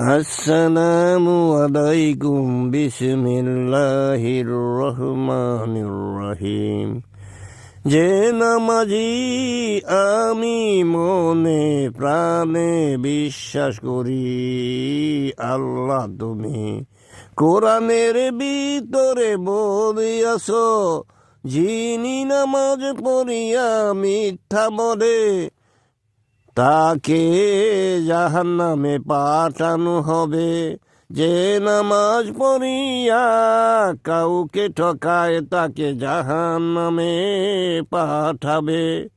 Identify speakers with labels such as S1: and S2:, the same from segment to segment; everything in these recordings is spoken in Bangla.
S1: আসসালামু আলাইকুম, বিসমিল্লাহির রহমানির রহিম। যে নামাজি আমি মনে প্রাণে বিশ্বাস করি, আল্লাহ তুমি কোরআনের ভিতরে বলিয়াছ, যিনি নামাজ পড়িয়া মিথ্যা বলে তাকে জাহান নামে পাঠানো হবে। যে নামাজ পড়িয়া কাউকে ঠকায়, তাকে জাহান নামে পাঠাবে।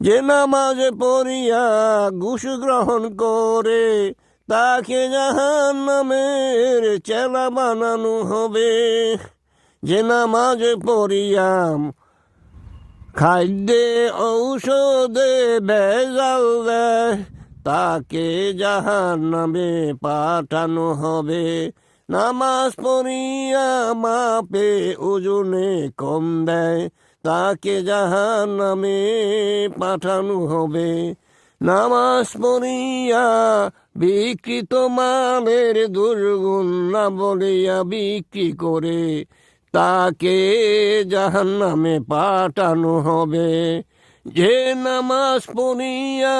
S1: যে নামাজ পড়িয়া ঘুষ গ্রহণ করে, তাকে জাহান নামের চেলা বানানো হবে। যে নামাজ পড়িয়াম খাদ্যে ঔষধে দেয়। তাকে জাহান নামে পাঠানো হবে। নামাজ পড়িয়া মাপে ওজনে কম দেয়। তাকে জাহান নামে পাঠানো হবে। নামাজ পড়িয়া বিকৃত মালের দুর্গুণ না বলিয়া বিক্রি করে তাকে জাহান নামে পাঠানো হবে। যে নামাজ পড়িয়া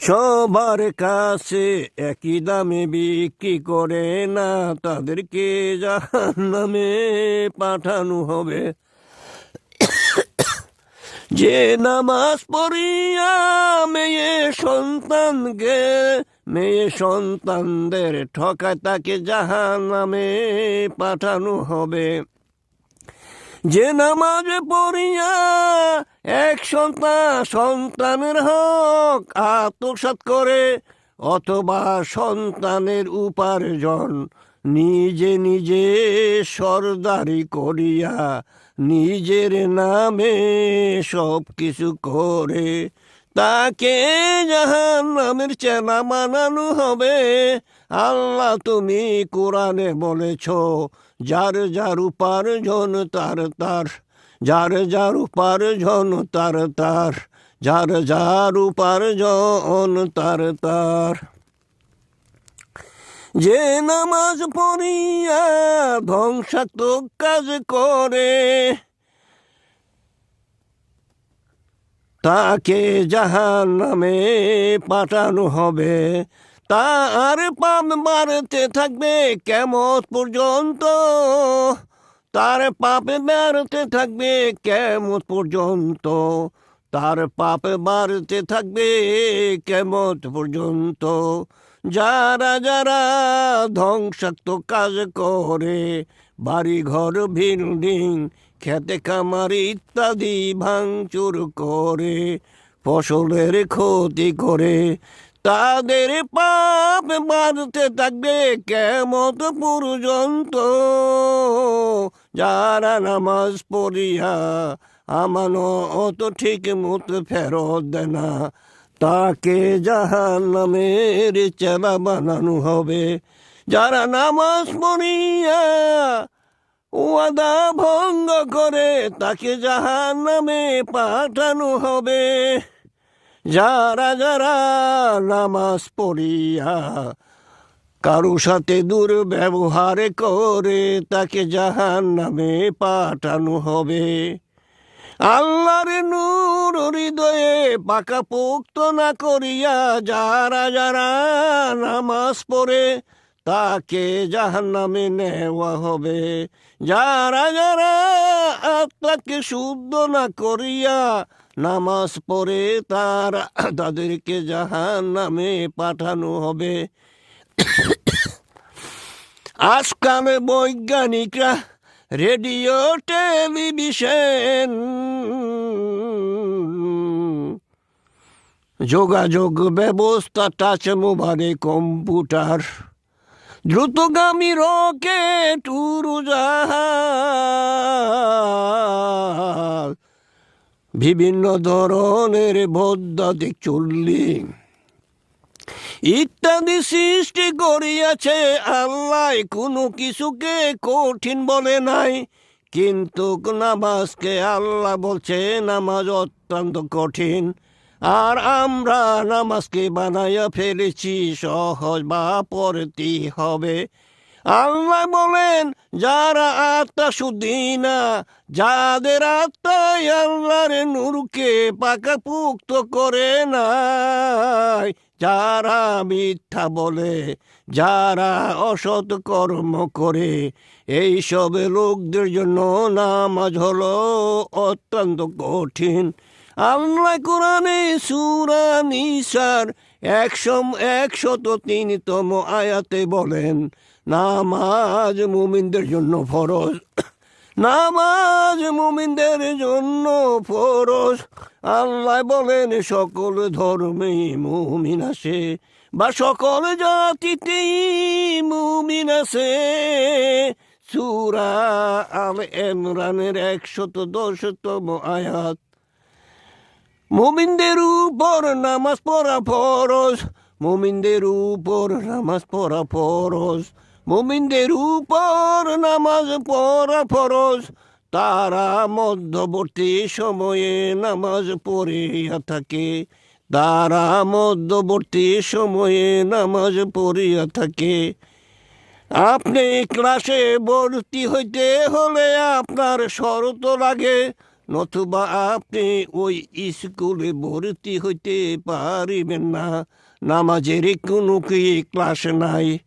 S1: সবার কাছে একই দামে বিক্রি করে না, তাদেরকে জাহান নামে পাঠানো হবে। যে নামাজ পড়িয়া মেয়ে সন্তানকে মেয়ে সন্তানদের ঠকায় তাকে জাহান নামে পাঠানো হবে। যে নামাজ পড়িয়া এক সন্তান, সন্তানের হক আত্মসাত করে, অথবা সন্তানের উপার্জন নিজে নিজে সর্দারি করিয়া নিজের নামে সব কিছু করে তাকে জাহান নামের চেনা মানানো হবে। আল্লাহ তুমি কোরআনে বলেছ, যার যার উপার্জন তার তার, যার যার উপার্জন তার তার, যার যার উপার্জন তার তার। যে নামাজ পড়িয়া ধ্বংসাত্মক কাজ করে তাকে জাহান নামে পাঠানো হবে। তার পাপ মারতে থাকবে কেমন পর্যন্ত? তার পাপে মারতে থাকবে কেমন পর্যন্ত? তার পাপে মারতে থাকবে কেমন পর্যন্ত? যারা যারা ধ্বংসাত্মক কাজ করে বাড়ি ঘর বিল্ডিং খেতে খামার ইত্যাদি ভাঙচুর করে, ফসলের ক্ষতি করে, তাদের পাপ বাড়তে থাকবে কেমত পর্যন্ত। যারা নামাজ পড়িয়া আমানো অত ঠিক মতো ফেরত দেয় না তাকে জাহান নামের চেলা বানানো হবে। যারা নামাজ পড়িয়া ওয়াদা ভঙ্গ করে তাকে জাহান নামে পাঠানো হবে। যারা যারা নামাজ পড়িয়া কারও সাথে দুর্ব্যবহার করে তাকে জাহান নামে পাঠানো হবে। আল্লাহর নূর হৃদয়ে পাকা পোক্ত না করিয়া যারা যারা নামাজ পড়ে তাকে জাহান নামে নেওয়া হবে। যারা যারা আত্মাকে শুদ্ধ না করিয়া নামাজ পড়ে, তারা তাদেরকে জাহান নামে পাঠানো হবে। আজকাল বৈজ্ঞানিকরা রেডিও, টেলিভিশন যোগাযোগ ব্যবস্থা, টাচ মোবাইলে, কম্পিউটার দ্রুতগামী রকেট উড়োজাহাজ। বিভিন্ন ধরনের বৈদ্যুতিক চুল্লি। ইত্যাদি সৃষ্টি করিয়াছে আল্লাহ, কোনো কিছুকে কঠিন বলে নাই। কিন্তু নামাজকে আল্লাহ বলছে, নামাজ অত্যন্ত কঠিন। আর আমরা নামাজকে বানাইয়া ফেলেছি, সহজ বা পড়তে হবে। আল্লাহ বলেন, যারা আত্মা শুদ্ধি না, যাদের আত্মায় আল্লাহর নূরকে পাকাপুক্ত করে নাই, যারা মিথ্যা বলে, যারা অসৎ কর্ম করে এই সব লোকদের জন্য নামাজ হলো অত্যন্ত কঠিন। আল্লাহ কোরআনে সুরা নিসার একশো একশত তিনতম আয়াতে বলেন, নামাজ মুমিনদের জন্য ফরজ। নামাজ মুমিনদের জন্য ফরজ। আল্লাহ বলেন, সকল ধর্মে মুমিন আছে বা সকল জাতিতেই মুমিন আছে। সুরা আল ইমরানের একশত দশতম আয়াত। মুমিনদের উপর নামাজ পড়া ফরজ, মুমিনদের উপর নামাজ পড়া ফরজ, মুমিনদের উপর নামাজ পড়া ফরজ। তারা মধ্যবর্তী সময়ে নামাজ পড়িয়া থাকে। তারা মধ্যবর্তী সময়ে নামাজ পড়িয়া থাকে। আপনি ক্লাসে ভর্তি হইতে হলে আপনার শরত লাগে নতুবা আপনি ওই স্কুলে ভর্তি হইতে পারিবেন না। নামাজের কোনো কি ক্লাস নাই?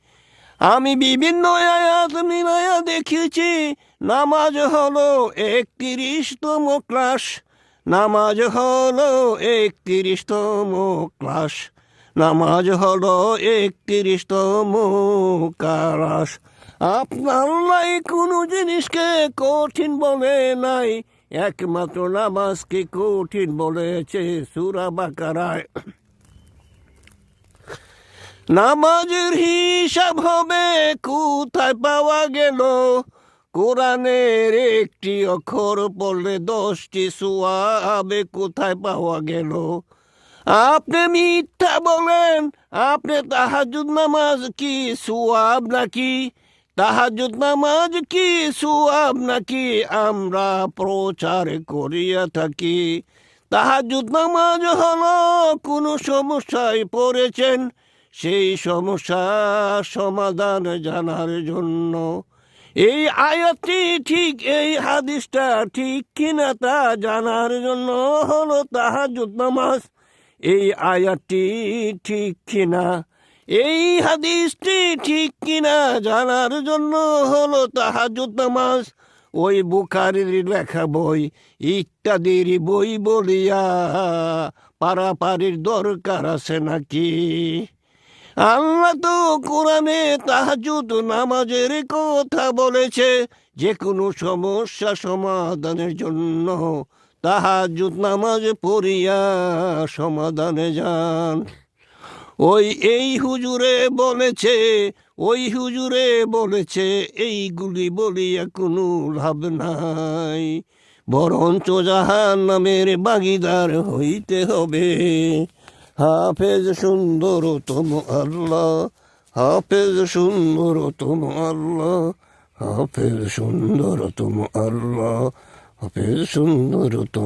S1: আমি বিভিন্ন আয়াত মিলায়া দেখেছি নামাজ হলো একত্রিশতম ক্লাস। নামাজ হলো একত্রিশতম ক্লাস। নামাজ হলো একত্রিশতম কালাস। আপনার কোনো জিনিসকে কঠিন বলে নাই। একমাত্র নামাজকে কঠিন বলেছে সুরা বাকারায়। নামাজের হিসাব হবে কোথায় পাওয়া গেল? কোরআনের একটি অক্ষর পড়লে দশটি সুয়াবে কোথায় পাওয়া গেল? আপনি মিথ্যা বলেন, আপনি তাহাজুদ নামাজ কি সুয়াব নাকি? তাহাজুদ নামাজ কি? সুয়াব নাকি আমরা প্রচার করিয়া থাকি? তাহাজুদ নামাজ হলো কোনো সমস্যায় পড়েছেন? সেই সমস্যা সমাধান জানার জন্য। এই আয়াতটি ঠিক, এই হাদিসটা ঠিক কিনা তা জানার জন্য হলো তাহাজুদ নামাজ। এই আয়াতটি ঠিক কিনা? এই হাদিসটি ঠিক কিনা জানার জন্য হলো তাহাজুদ নামাজ। ওই বুখারির লেখা বই, ইত্যাদির বই বলিয়া পারাপারির দরকার আছে নাকি? আল্লাহ তো কোরআনে তাহাজুদ নামাজের কথা বলেছে যে কোনো সমস্যা সমাধানের জন্য। তাহাজুদ নামাজ পড়িয়া সমাধানে যান। ওই এই হুজুরে বলেছে, ওই হুজুরে বলেছে, এইগুলি বলিয়া কোনো লাভ নাই। বরঞ্চ জাহান নামের বাগিদার হইতে হবে। হাফেজ সুন্দরতম আল্লাহ, হাফেজ সুন্দর সুন্দরতম আল্লাহ, হাফেজ সুন্দরতম আল্লাহ, হাফেজ সুন্দরতম